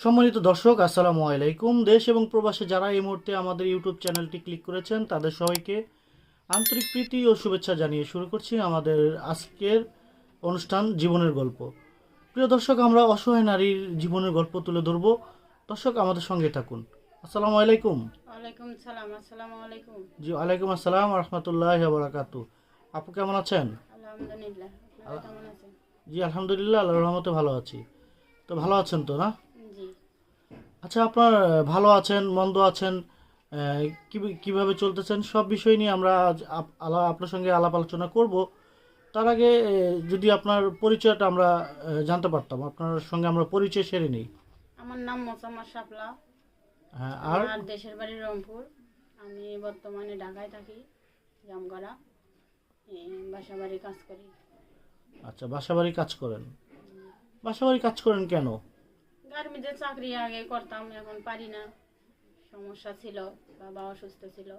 সম্মানিত দর্শক আসসালামু আলাইকুম। দেশ এবং প্রবাসে যারা এই মুহূর্তে আমাদের ইউটিউব চ্যানেলটি ক্লিক করেছেন তাদের সবাইকে আন্তরিক প্রীতি ও শুভেচ্ছা জানিয়ে শুরু করছি আমাদের আজকের অনুষ্ঠান জীবনের গল্প। প্রিয় দর্শক আমরা অসহায় নারীর জীবনের গল্প তুলে ধরবো। দর্শক আমাদের সঙ্গে থাকুন। আসসালামু আলাইকুম। ওয়ালাইকুম সালাম আসসালামু আলাইকুম। জি ওয়ালাইকুম আসসালাম রহমতুল্লাহ বারাকাতু আপু কেমন আছেন? আলহামদুলিল্লাহ কেমন আছেন? জি আলহামদুলিল্লাহ আল্লাহর রহমতে ভালো আছি। তো ভালো আছেন তো না? আচ্ছা আপনার ভালো আছেন মন্দ আছেন কীভাবে চলতেছেন? সব বিষয় নিয়ে আমরা আজ আপনার সঙ্গে আলাপ আলোচনা করব। তার আগে যদি আপনার পরিচয়টা আমরা জানতে পারতাম আপনার সঙ্গে আমরা পরিচয় সেরে নিই। আমার নাম মোসাম্মদ শাপলা। হ্যাঁ আর? দেশের বাড়ি রংপুর। আমি বর্তমানে ঢাকায় থাকি জামগড়া। বাসা বাড়ি কাজ করি। আচ্ছা বাসাবাড়ি কাজ করেন। বাসাবাড়ি কাজ করেন কেন? গার্মেন্টে চাকরি আগে করতাম এখন পারি না। সমস্যা ছিল বাবা অসুস্থ ছিল।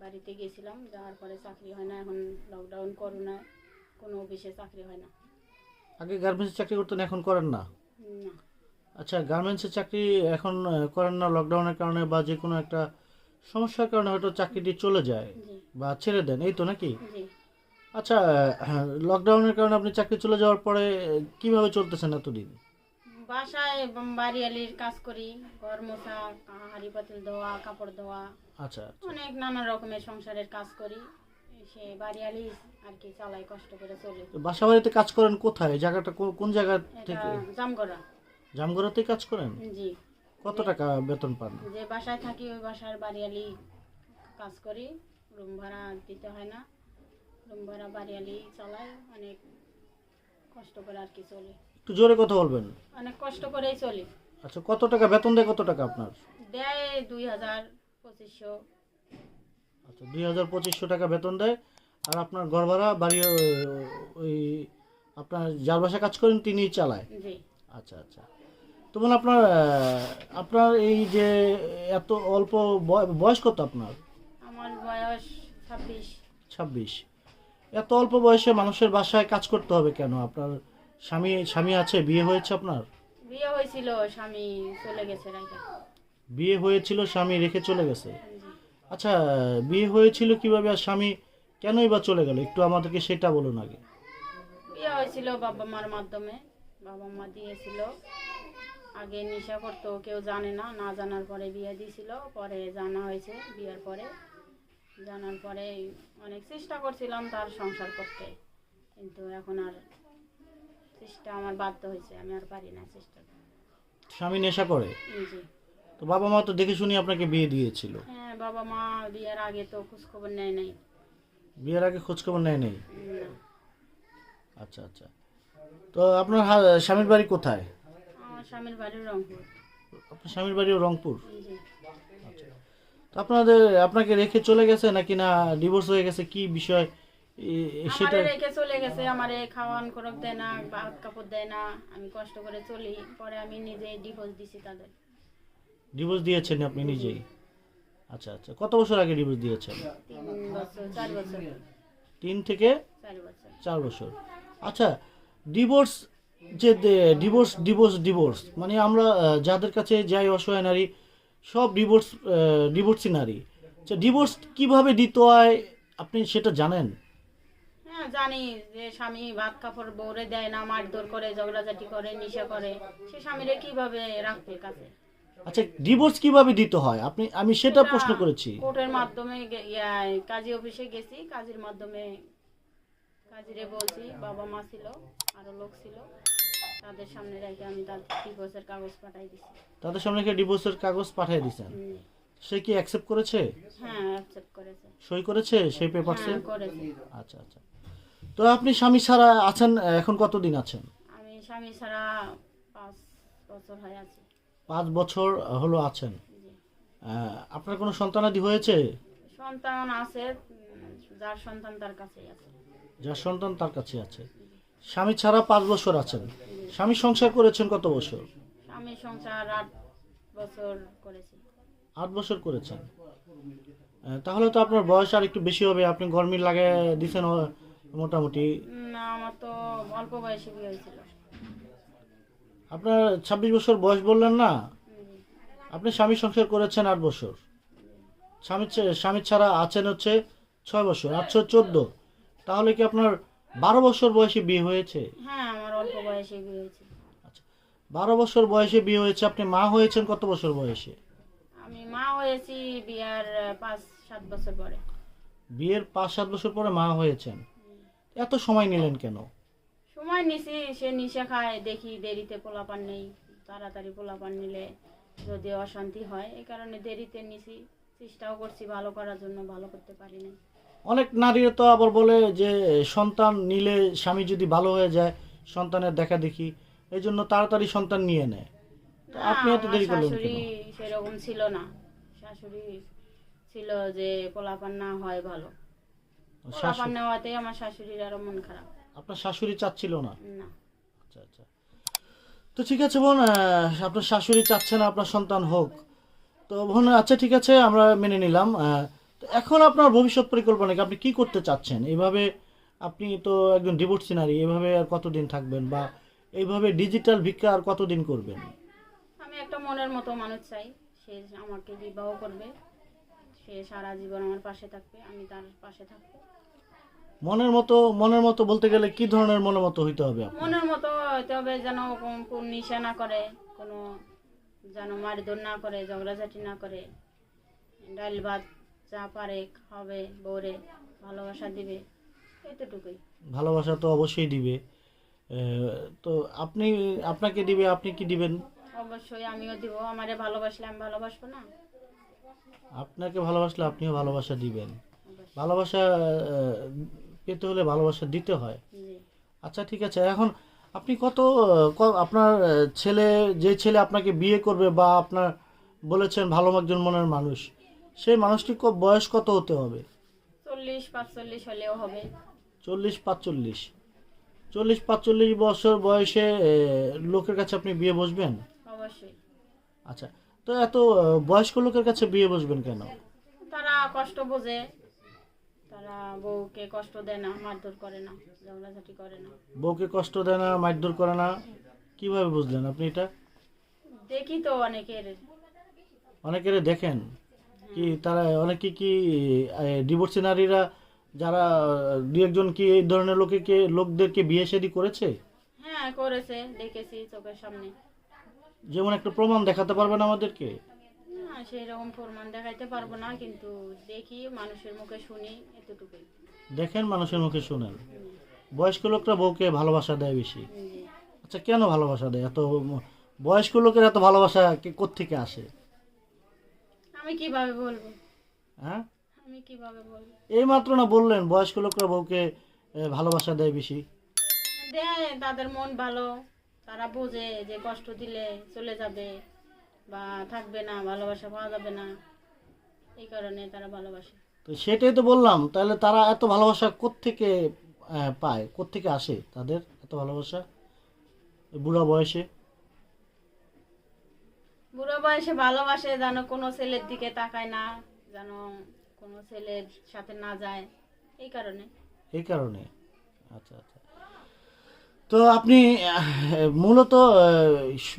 বাড়িতে গেছিলাম যাওয়ার পরে চাকরি হয় না এখন লকডাউন করোনা কোনো অফিসে চাকরি হয় না। আগে গার্মেন্টসে চাকরি করতেন এখন করেন না? না। আচ্ছা গার্মেন্টসের চাকরি এখন করেন না লকডাউনের কারণে বা যে কোনো একটা সমস্যার কারণে হয়তো চাকরিটি চলে যায় বা ছেড়ে দেন এই তো নাকি? আচ্ছা লকডাউনের কারণে আপনি চাকরি চলে যাওয়ার পরে কীভাবে চলতেছেন এতদিন? বাসায় বাড়িয়ালির কাজ করি ঘর মোছা হাড়ি পাতিল ধোয়া কাপড় ধোয়া। আচ্ছা অনেক নানা রকমের সংসারের কাজ করি সে বাড়িয়ালি আর কি চালাই কষ্ট করে চলি। বাসা বাড়িতে কাজ করেন কোথায়? জায়গাটা কোন জায়গা থেকে? জামগড়া। জামগড়াতেই কাজ করেন? জি। কত টাকা বেতন পান? যে বাসায় থাকি ওই বাসার বাড়িয়ালি কাজ করি। রুম ভাড়া দিতে হয় না। রুম ভাড়া বাড়িয়ালি চালাই অনেক কষ্ট করে আর কি চলি। একটু জোরে কথা বলবেন। অনেক কষ্ট করেই চলি। আচ্ছা কত টাকা? বেতন দেয় কত টাকা আপনার? দেয় দুই হাজার পঁচিশশো। আচ্ছা দুই হাজার পঁচিশশো টাকা বেতন দেয়। আর আপনার ঘর ভাড়া বাড়ি ওই আপনার যার বাসা কাজ করেন তিনিই চালায়। জি। আচ্ছা আচ্ছা। তো মানে আপনার আপনার এই যে এত অল্প বয়- বয়স কত আপনার? আমার বয়স ছাব্বিশ। ছাব্বিশ। এত অল্প বয়সে মানুষের বাসায় কাজ করতে হবে কেন? আপনার স্বামী স্বামী আছে? বিয়ে হয়েছে আপনার? বিয়ে হয়েছিল স্বামী চলে গেছে রাইকা বিয়ে হয়েছিল স্বামী রেখে চলে গেছে? আচ্ছা বিয়ে হয়েছিল কীভাবে আর স্বামী কেনই বা চলে গেল? একটু আমাদেরকে সেটা বলুন আগে। বিয়ে হয়েছিল বাবা মার মাধ্যমে। বাবা মা দিয়েছিল। আগে নেশা করতো কেউ জানে না না জানার পরে বিয়ে দিয়েছিল পরে জানা হয়েছে বিয়ের পরে। জানার পরে অনেক চেষ্টা করছিলাম তার সংসার করতে। কিন্তু এখন আর চেষ্টা আমার বাধ্য হয়েছে আমি আর পারি না চেষ্টা। স্বামী নেশা করে? জি। তো বাবা মা তো দেখে শুনি আপনাকে বিয়ে দিয়েছিল। হ্যাঁ বাবা মা বিয়ের আগে তো খোঁজ খবর নেয় নাই। বিয়ের আগে খোঁজখবর নেয় নেই? আচ্ছা আচ্ছা। তো আপনার হা- স্বামীর বাড়ি কোথায়? আমার স্বামীর বাড়ির রংপুর। আপনার স্বামীর বাড়িও রংপুর? জি তো আপনাদের আপনাকে রেখে চলে গেছে নাকি না ডিভোর্স হয়ে গেছে কি বিষয় সেটা রেখে চলে গেছে আমারে খাওয়ান খরচ দেয় না ভাত কাপড় দেয় না আমি কষ্ট করে চলি পরে আমি নিজে ডিভোর্স দিছি তাদের। ডিভোর্স দিয়েছেন আপনি নিজেই? আচ্ছা আচ্ছা কত বছর আগে ডিভোর্স দিয়েছেন? তিন বছর তিন থেকে চার বছর। আচ্ছা ডিভোর্স যে ডিভোর্স ডিভোর্স ডিভোর্স মানে আমরা যাদের কাছে যাই অসহায় নারী সব ডিভোর্স ডিভোর্সি নারী। আচ্ছা ডিভোর্স কীভাবে দিতে হয় আপনি সেটা জানেন? জানি যে স্বামী ভাত কাপড় বৌরে দেয় না মারধর করে ঝগড়াঝাটি করে নেশা করে সে স্বামীরে কীভাবে রাখবে কাছে? আচ্ছা ডিভোর্স কীভাবে দিতে হয়? আপনি আমি সেটা প্রশ্ন করেছি। কোর্টের মাধ্যমে কাজী অফিসে গেছি কাজীর মাধ্যমে কাজীরে বলছি বাবা মা ছিল আরও লোক ছিল তাদের সামনে রেখে আমি তার ডিভোর্সের কাগজ পাঠাই দিছি। তাদের সামনে কি ডিভোর্সের কাগজ পাঠিয়ে দিয়েছেন হুম। সে কি অ্যাকসেপ্ট করেছে? হ্যাঁ অ্যাকসেপ্ট করেছে। সই করেছে সেই পেপারসে হ্যাঁ করেছে। আচ্ছা আচ্ছা। তো আপনি স্বামী ছাড়া আছেন এখন কতদিন আছেন? আমি স্বামী ছাড়া পাঁচ বছর হয়ে আছি। পাঁচ বছর হলো আছেন। আহ, আপনার কোনো সন্তানাদি হয়েছে? সন্তান আছে উম, যার সন্তান তার কাছেই আছে। যার সন্তান তার কাছে আছে। স্বামী ছাড়া পাঁচ বছর আছেন। স্বামী সংসার করেছেন কত বছর? স্বামী সংসার আট বছর করেছি। আট বছর করেছেন। আহ, তাহলে তো আপনার বয়স আর একটু বেশি হবে। আপনি গরমি লাগে দিছেন মোটামুটি? না আমার তো অল্প বয়সে বিয়ে হয়েছিল। আপনার ছাব্বিশ বছর বয়স বললেন না? আপনি স্বামী সংসার করেছেন আট বছর। স্বামী স্বামী ছাড়া আছেন হচ্ছে ছয় বছর আটশো চোদ্দ। তাহলে কি আপনার বারো বছর বয়সে বিয়ে হয়েছে? হ্যাঁ আমার অল্প বয়সে বিয়ে হয়েছে। আচ্ছা বারো বছর বয়সে বিয়ে হয়েছে আপনি মা হয়েছেন কত বছর বয়সে? আমি মা হয়েছি বিয়ার আহ, পাঁচ সাত বছর পরে। বিয়ের পাঁচ সাত বছর পরে মা হয়েছেন। এত সময় নিলেন কেন? সময় নিছি সে নিশা খায় দেখি দেরিতে পোলাপান নেই তাড়াতাড়ি পোলাপান নিলে যদি অশান্তি হয় এই কারণে দেরিতে নিছি চেষ্টাও করছি ভালো করার জন্য ভালো করতে পারি না অনেক নারীরা তো আবার বলে যে সন্তান নিলে স্বামী যদি ভালো হয়ে যায় সন্তানের দেখা দেখি এই জন্য তাড়াতাড়ি সন্তান নিয়ে নেয়। তো আপনি এত দেরি করলেন শাশুড়ি সেরকম ছিল না। শাশুড়ি ছিল যে পোলাপান না হয় ভালো। শাশু- নেওয়াতেই আমার শাশুড়ির আরও মন খারাপ। আপনার শাশুড়ি চাচ্ছিল না? না। আচ্ছা আচ্ছা। তো ঠিক আছে বোন আপনার শাশুড়ি চাচ্ছে না আপনার সন্তান হোক। তো বোন আচ্ছা ঠিক আছে আমরা মেনে নিলাম। তো এখন আপনার ভবিষ্যৎ পরিকল্পনা কি? আপনি কি করতে চাচ্ছেন? এইভাবে আপনি তো একজন ডিভোর্সি নারী এভাবে আর কতদিন থাকবেন? বা এইভাবে ডিজিটাল ভিক্ষা আর কতদিন করবেন? আমি একটা মনের মতো মানুষ চাই সে আমাকে বিবাহ করবে। সে সারা জীবন আমার পাশে থাকবে আমি তার পাশে থাকব। মনের মতো মনের মতো বলতে গেলে কি ধরনের মনের মতো হইতে হবে আপনার? মনের মতো হইতে হবে যেন কোন- কোন নিশা না করে কোনো যেন মারধর না করে ঝগড়াঝাটি না করে। ডাল ভাত যা পারে খাবে বউরে ভালোবাসা দিবে এতটুকুই। ভালোবাসা তো অবশ্যই দিবে। আহ, তো আপনি আপনাকে দিবে আপনি কি দিবেন? অবশ্যই আমিও দিব আমারে ভালোবাসলে আমি ভালোবাসবো না? আপনাকে ভালোবাসলে আপনিও ভালোবাসা দিবেন। ভালোবাসা পেতে হলে ভালোবাসা দিতে হয়। আচ্ছা ঠিক আছে। এখন আপনি কত আপনার ছেলে যে ছেলে আপনাকে বিয়ে করবে বা আপনার বলেছেন ভালো একজন মনের মানুষ সেই মানুষটি বয়স কত হতে হবে? চল্লিশ পাঁচচল্লিশ হলেও হবে। চল্লিশ পাঁচচল্লিশ। চল্লিশ পাঁচচল্লিশ বছর বয়সে লোকের কাছে আপনি বিয়ে বসবেন? অবশ্যই। আচ্ছা তো এত বয়স্ক লোকের কাছে বিয়ে বসবেন কেন? তারা কষ্ট বোঝে। তারা বউকে কষ্ট দেয় না মারধর করে না ঝগড়াঝাটি করে না। বউকে কষ্ট দেয় না মারধর করে না? কীভাবে বুঝলেন আপনি এটা? দেখি তো অনেকের। অনেকের দেখেন কি তারা অনেকে কি ডিভোর্সি নারীরা যারা দু একজন কি এই ধরনের লোকেকে লোকদেরকে বিয়ে শাদী করেছে? হ্যাঁ করেছে দেখেছি চোখের সামনে। যেমন একটা প্রমাণ দেখাতে পারবেন আমাদেরকে? না সেই রকম প্রমাণ দেখাইতে পারব না কিন্তু দেখি মানুষের মুখে শুনি এতটুকুই। দেখেন মানুষের মুখে শুনেন। বয়স্ক লোকরা বউকে ভালোবাসা দেয় বেশি। আচ্ছা কেন ভালোবাসা দেয়? এত বয়স্ক লোকের এত ভালোবাসা কে- কোত্থেকে আসে? আমি কীভাবে বলব? হ্যাঁ? আমি কীভাবে বলব? এই মাত্র না বললেন বয়স্ক লোকরা বউকে ভালোবাসা দেয় বেশি? দেয় তাদের মন ভালো। তারা বোঝে যে কষ্ট দিলে চলে যাবে বা থাকবে না ভালোবাসা পাওয়া যাবে না। এই কারণে তারা ভালোবাসে। তো সেটাই তো বললাম তাহলে তারা এত ভালোবাসা কোত্থেকে পায়? কোত্থেকে আসে তাদের এত ভালোবাসা? বুড়া বয়সে? বুড়ো বয়সে ভালোবাসে যেন কোনো ছেলের দিকে তাকায় না যেন কোনো ছেলের সাথে না যায়। এই কারণে। এই কারণে? আচ্ছা আচ্ছা। তো আপনি, মূলত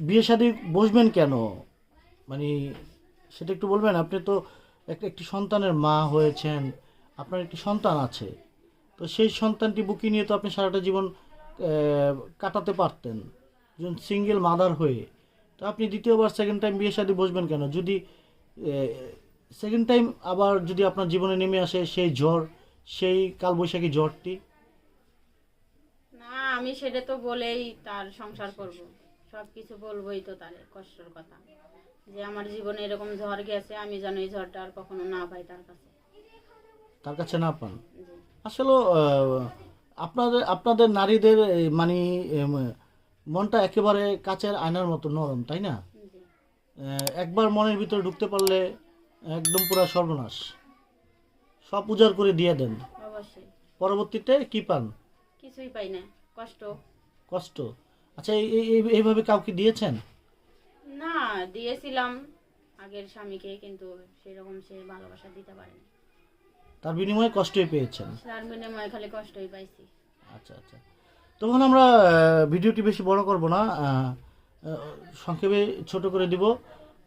বিয়ে শাদী বসবেন কেন? মানে সেটা একটু বলবেন। আপনি তো একটা একটি সন্তানের মা হয়েছেন, আপনার একটি সন্তান আছে। তো সেই সন্তানটি বুকি নিয়ে তো আপনি সারাটা জীবন কাটাতে পারতেন। একজন সিঙ্গেল মাদার হয়ে। তো আপনি দ্বিতীয়বার সেকেন্ড টাইম বিয়ে শাদী বসবেন কেন? যদি সেকেন্ড টাইম আবার যদি আপনার জীবনে নেমে আসে সেই ঝড় সেই কালবৈশাখী ঝড়টি আমি সেটা তো বলেই তার সংসার করব। সব কিছু বলবোই তো তার কষ্টের কথা। যে আমার জীবনে এরকম ঝড় গেছে আমি যেন এই ঝড়টা আর কখনো না পাই তার কাছে। তার কাছে না পান? আসলে আপনাদের আপনাদের নারীদের মানে মনটা একেবারে কাচের আয়নার মতো নরম তাই না? একবার মনের ভিতরে ঢুকতে পারলে একদম পুরো সর্বনাশ। সব উজাড় করে দিয়ে দেন। অবশ্যই। পরবর্তীতে কি পান? কিছুই পাই না। কষ্ট। কষ্ট? আচ্ছা এই- এই- এই- এইভাবে কাউকে দিয়েছেন? না দিয়েছিলাম আগের স্বামীকে কিন্তু সেরকম সে ভালোবাসা দিতে পারেনি। তার বিনিময়ে কষ্টই পেয়েছেন? তার বিনিময়ে খালি কষ্টই পাইছি। আচ্ছা আচ্ছা। তখন আমরা ভিডিওটি বেশি বড় করব না সংক্ষেপে ছোট করে দিব।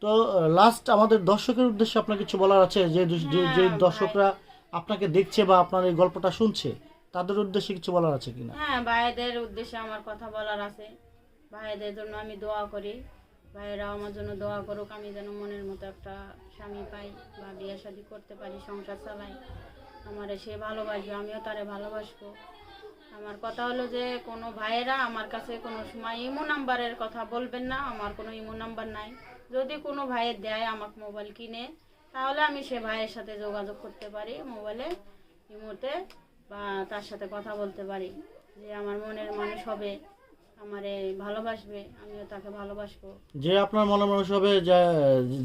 তো লাস্ট আমাদের দর্শকের উদ্দেশ্যে আপনার কিছু বলার আছে? যে যে- দর্শকরা আপনাকে দেখছে বা আপনার এই গল্পটা শুনছে? তাদের উদ্দেশ্যে কিছু বলার আছে কিনা? হ্যাঁ ভাইদের উদ্দেশ্যে আমার কথা বলার আছে। ভাইদের জন্য আমি দোয়া করি। ভাইয়েরা আমার জন্য দোয়া করুক। আমি যেন মনের মতো একটা স্বামী পাই বা বিয়ে শাদি করতে পারি, সংসার চালাই। আমারে সে ভালোবাসবে, আমিও তারে ভালোবাসবো। আমার কথা হলো যে, কোনো ভাইয়েরা আমার কাছে কোনো সময় ইমো নাম্বারের কথা বলবেন না। আমার কোনো ইমো নাম্বার নাই। যদি কোনো ভাইয়ের দেয় আমাকে মোবাইল কিনে, তাহলে আমি সে ভাইয়ের সাথে যোগাযোগ করতে পারি। মোবাইলে, ইমোতে বা তার সাথে কথা বলতে পারি যে আমার মনের মানুষ হবে আমারে ভালোবাসবে আমিও তাকে ভালোবাসবো। যে আপনার মনে মানুষ হবে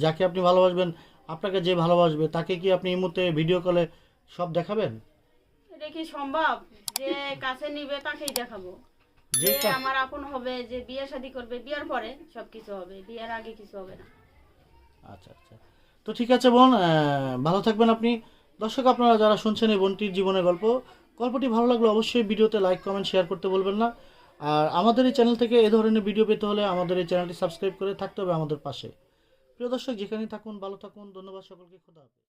যাকে আপনি ভালোবাসবেন আপনাকে যে ভালোবাসবে তাকে কি আপনি এই মুহূর্তে ভিডিও কলে সব দেখাবেন? এটা কি সম্ভব? যে কাছে নিবে তাকেই দেখাবো। যে আমার আপন হবে যে বিয়ে শাদী করবে বিয়ের পরে সব কিছু হবে বিয়ের আগে কিছু হবে না। আচ্ছা আচ্ছা। তো ঠিক আছে বোন ভালো থাকবেন আপনি। দর্শক, আপনারা যারা শুনছেন এই বোনটির জীবনের গল্প, গল্পটি ভালো লাগলে অবশ্যই ভিডিওতে লাইক কমেন্ট শেয়ার করতে বলবেন না। আর আমাদের এই চ্যানেল থেকে এ ধরনের ভিডিও পেতে হলে আমাদের এই চ্যানেলটি সাবস্ক্রাইব করে থাকতে হবে আমাদের পাশে। প্রিয় দর্শক, যেখানেই থাকুন, ভালো থাকুন, ধন্যবাদ সকলকে, খোদা হাফেজ।